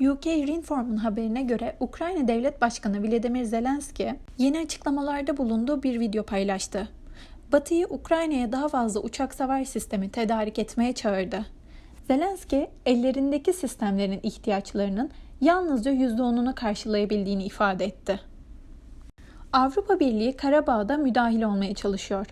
UK Reinform'un haberine göre Ukrayna Devlet Başkanı Volodymyr Zelenski yeni açıklamalarda bulunduğu bir video paylaştı. Batı'yı Ukrayna'ya daha fazla uçak savar sistemi tedarik etmeye çağırdı. Zelenski, ellerindeki sistemlerin ihtiyaçlarının yalnızca %10'unu karşılayabildiğini ifade etti. Avrupa Birliği Karabağ'da müdahil olmaya çalışıyor.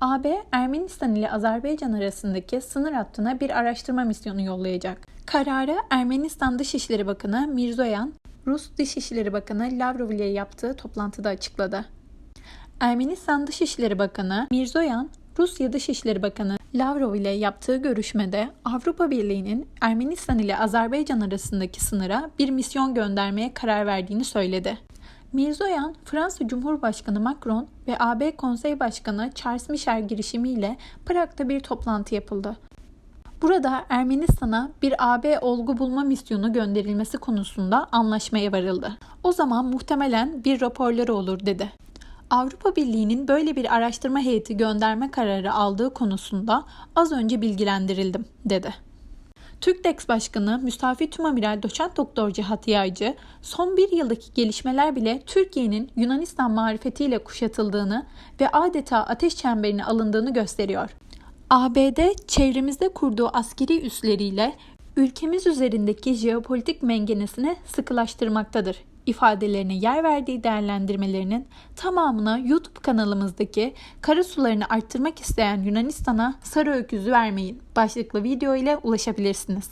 AB, Ermenistan ile Azerbaycan arasındaki sınır hattına bir araştırma misyonu yollayacak. Kararı Ermenistan Dışişleri Bakanı Mirzoyan, Rus Dışişleri Bakanı Lavrov ile yaptığı toplantıda açıkladı. Ermenistan Dışişleri Bakanı Mirzoyan, Rusya Dışişleri Bakanı Lavrov ile yaptığı görüşmede Avrupa Birliği'nin Ermenistan ile Azerbaycan arasındaki sınıra bir misyon göndermeye karar verdiğini söyledi. Mirzoyan, Fransa Cumhurbaşkanı Macron ve AB Konsey Başkanı Charles Michel girişimiyle Prag'da bir toplantı yapıldı. Burada Ermenistan'a bir AB olgu bulma misyonu gönderilmesi konusunda anlaşmaya varıldı. O zaman muhtemelen bir raporları olur dedi. Avrupa Birliği'nin böyle bir araştırma heyeti gönderme kararı aldığı konusunda az önce bilgilendirildim dedi. TÜRKDEX Başkanı Müstafi Tümamiral Doçent Doktor Cihat Yaycı, son bir yıldaki gelişmeler bile Türkiye'nin Yunanistan marifetiyle kuşatıldığını ve adeta ateş çemberine alındığını gösteriyor. ABD çevremizde kurduğu askeri üsleriyle ülkemiz üzerindeki jeopolitik mengenesini sıkılaştırmaktadır ifadelerine yer verdiği değerlendirmelerinin tamamına YouTube kanalımızdaki kara sularını arttırmak isteyen Yunanistan'a sarı öküzü vermeyin başlıklı video ile ulaşabilirsiniz.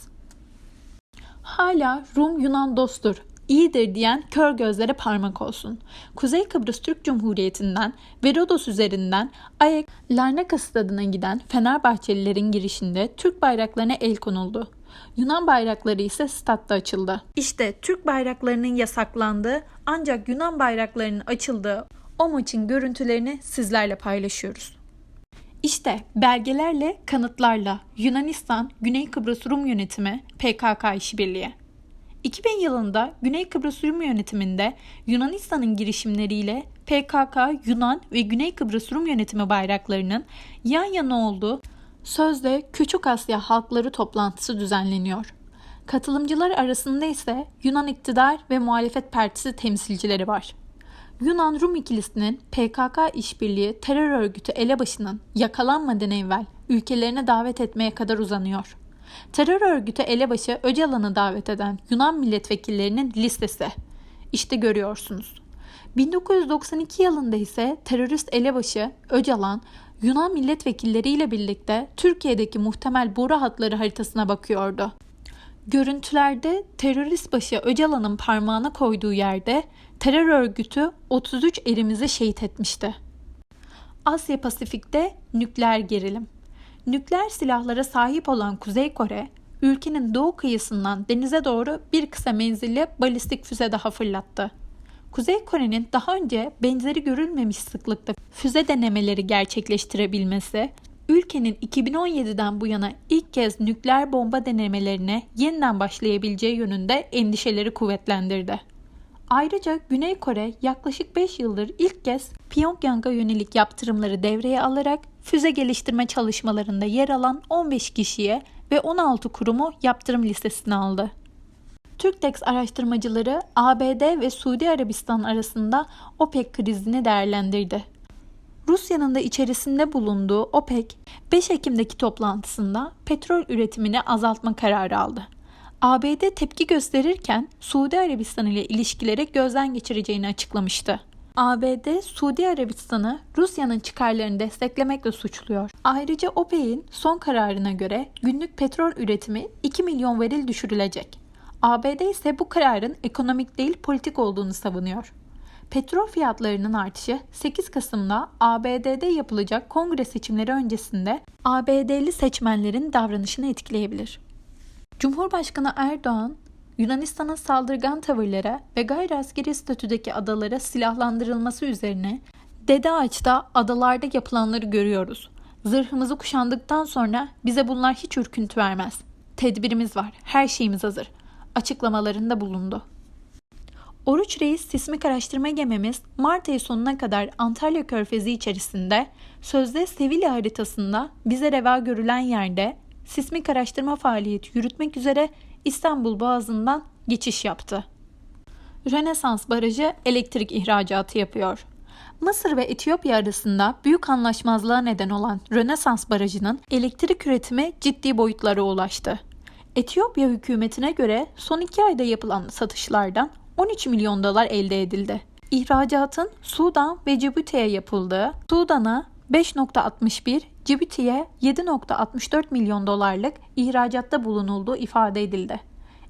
Hala Rum Yunan dosttur, iyidir diyen kör gözlere parmak olsun. Kuzey Kıbrıs Türk Cumhuriyeti'nden ve Rodos üzerinden Ayek Larnaka stadına giden Fenerbahçelilerin girişinde Türk bayraklarına el konuldu. Yunan bayrakları ise statta açıldı. İşte Türk bayraklarının yasaklandığı ancak Yunan bayraklarının açıldığı o maçın görüntülerini sizlerle paylaşıyoruz. İşte belgelerle, kanıtlarla Yunanistan Güney Kıbrıs Rum Yönetimi PKK işbirliği. 2000 yılında Güney Kıbrıs Rum yönetiminde Yunanistan'ın girişimleriyle PKK, Yunan ve Güney Kıbrıs Rum yönetimi bayraklarının yan yana olduğu sözde Küçük Asya Halkları toplantısı düzenleniyor. Katılımcılar arasında ise Yunan iktidar ve muhalefet partisi temsilcileri var. Yunan Rum ikilisinin PKK işbirliği terör örgütü elebaşının yakalanmadan evvel ülkelerine davet etmeye kadar uzanıyor. Terör örgütü elebaşı Öcalan'ı davet eden Yunan milletvekillerinin listesi. İşte görüyorsunuz. 1992 yılında ise terörist elebaşı Öcalan Yunan milletvekilleriyle birlikte Türkiye'deki muhtemel boru hatları haritasına bakıyordu. Görüntülerde terörist başı Öcalan'ın parmağına koyduğu yerde terör örgütü 33 erimizi şehit etmişti. Asya Pasifik'te nükleer gerilim. Nükleer silahlara sahip olan Kuzey Kore, ülkenin doğu kıyısından denize doğru bir kısa menzilli balistik füze daha fırlattı. Kuzey Kore'nin daha önce benzeri görülmemiş sıklıkta füze denemeleri gerçekleştirebilmesi, ülkenin 2017'den bu yana ilk kez nükleer bomba denemelerine yeniden başlayabileceği yönünde endişeleri kuvvetlendirdi. Ayrıca Güney Kore yaklaşık 5 yıldır ilk kez Pyongyang'a yönelik yaptırımları devreye alarak füze geliştirme çalışmalarında yer alan 15 kişiye ve 16 kurumu yaptırım listesine aldı. TÜRKTEX araştırmacıları ABD ve Suudi Arabistan arasında OPEC krizini değerlendirdi. Rusya'nın da içerisinde bulunduğu OPEC 5 Ekim'deki toplantısında petrol üretimini azaltma kararı aldı. ABD tepki gösterirken Suudi Arabistan ile ilişkileri gözden geçireceğini açıklamıştı. ABD, Suudi Arabistan'ı Rusya'nın çıkarlarını desteklemekle suçluyor. Ayrıca OPEC'in son kararına göre günlük petrol üretimi 2 milyon varil düşürülecek. ABD ise bu kararın ekonomik değil politik olduğunu savunuyor. Petrol fiyatlarının artışı 8 Kasım'da ABD'de yapılacak kongre seçimleri öncesinde ABD'li seçmenlerin davranışını etkileyebilir. Cumhurbaşkanı Erdoğan, Yunanistan'ın saldırgan tavırlara ve gayri askeri statüdeki adalara silahlandırılması üzerine Dede Ağaç'ta adalarda yapılanları görüyoruz. Zırhımızı kuşandıktan sonra bize bunlar hiç ürküntü vermez. Tedbirimiz var, her şeyimiz hazır açıklamalarında bulundu. Oruç Reis sismik araştırma gemimiz Mart ayı sonuna kadar Antalya Körfezi içerisinde sözde Sevilla haritasında bize reva görülen yerde sismik araştırma faaliyeti yürütmek üzere İstanbul Boğazı'ndan geçiş yaptı. Rönesans Barajı elektrik ihracatı yapıyor. Mısır ve Etiyopya arasında büyük anlaşmazlığa neden olan Rönesans Barajı'nın elektrik üretimi ciddi boyutlara ulaştı. Etiyopya hükümetine göre son iki ayda yapılan satışlardan 13 milyon dolar elde edildi. İhracatın Sudan ve Cibuti'ye yapıldığı, Sudan'a 5.61, Cibuti'ye 7.64 milyon dolarlık ihracatta bulunulduğu ifade edildi.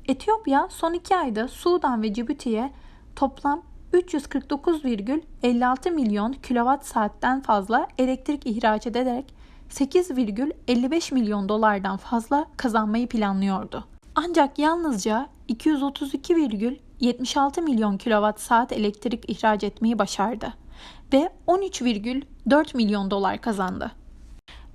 Etiyopya son iki ayda Sudan ve Cibuti'ye toplam 349,56 milyon kilowatt saatten fazla elektrik ihraç ederek 8,55 milyon dolardan fazla kazanmayı planlıyordu. Ancak yalnızca 232,76 milyon kilowatt saat elektrik ihraç etmeyi başardı ve 13,4 milyon dolar kazandı.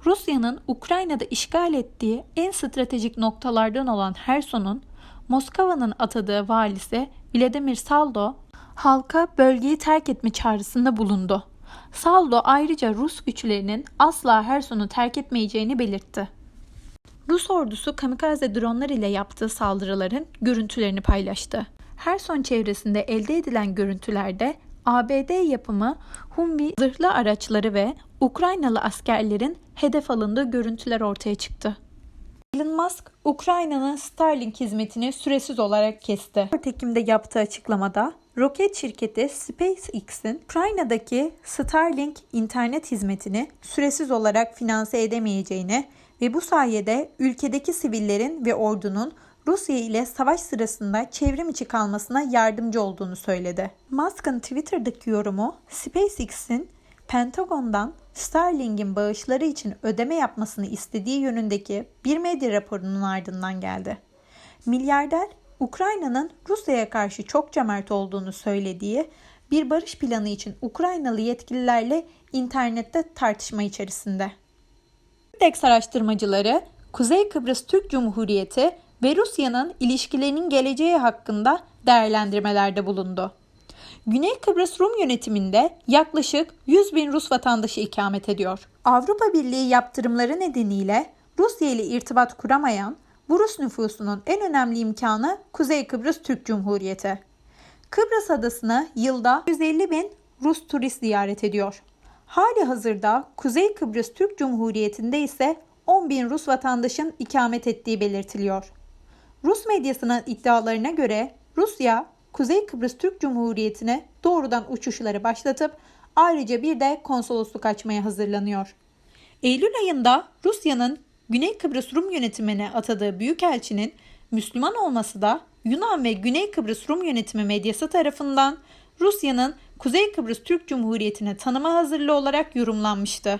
Rusya'nın Ukrayna'da işgal ettiği en stratejik noktalardan olan Herson'un Moskova'nın atadığı valisi Vladimir Saldo halka bölgeyi terk etme çağrısında bulundu. Saldo ayrıca Rus güçlerinin asla Herson'u terk etmeyeceğini belirtti. Rus ordusu kamikaze dronlar ile yaptığı saldırıların görüntülerini paylaştı. Herson çevresinde elde edilen görüntülerde ABD yapımı Humvee zırhlı araçları ve Ukraynalı askerlerin hedef alındığı görüntüler ortaya çıktı. Elon Musk, Ukrayna'nın Starlink hizmetini süresiz olarak kesti. 4 Ekim'de yaptığı açıklamada roket şirketi SpaceX'in Ukrayna'daki Starlink internet hizmetini süresiz olarak finanse edemeyeceğini ve bu sayede ülkedeki sivillerin ve ordunun Rusya ile savaş sırasında çevrim içi kalmasına yardımcı olduğunu söyledi. Musk'ın Twitter'daki yorumu SpaceX'in Pentagon'dan Starlink'in bağışları için ödeme yapmasını istediği yönündeki bir medya raporunun ardından geldi. Milyarder, Ukrayna'nın Rusya'ya karşı çok cömert olduğunu söylediği bir barış planı için Ukraynalı yetkililerle internette tartışma içerisinde. Index araştırmacıları Kuzey Kıbrıs Türk Cumhuriyeti ve Rusya'nın ilişkilerinin geleceği hakkında değerlendirmelerde bulundu. Güney Kıbrıs Rum yönetiminde yaklaşık 100 bin Rus vatandaşı ikamet ediyor. Avrupa Birliği yaptırımları nedeniyle Rusya ile irtibat kuramayan bu Rus nüfusunun en önemli imkanı Kuzey Kıbrıs Türk Cumhuriyeti. Kıbrıs adasını yılda 150 bin Rus turist ziyaret ediyor. Hali hazırda Kuzey Kıbrıs Türk Cumhuriyeti'nde ise 10 bin Rus vatandaşın ikamet ettiği belirtiliyor. Rus medyasının iddialarına göre Rusya, Kuzey Kıbrıs Türk Cumhuriyeti'ne doğrudan uçuşları başlatıp ayrıca bir de konsolosluk açmaya hazırlanıyor. Eylül ayında Rusya'nın Güney Kıbrıs Rum yönetimine atadığı büyükelçinin Müslüman olması da Yunan ve Güney Kıbrıs Rum yönetimi medyası tarafından Rusya'nın Kuzey Kıbrıs Türk Cumhuriyeti'ne tanıma hazırlığı olarak yorumlanmıştı.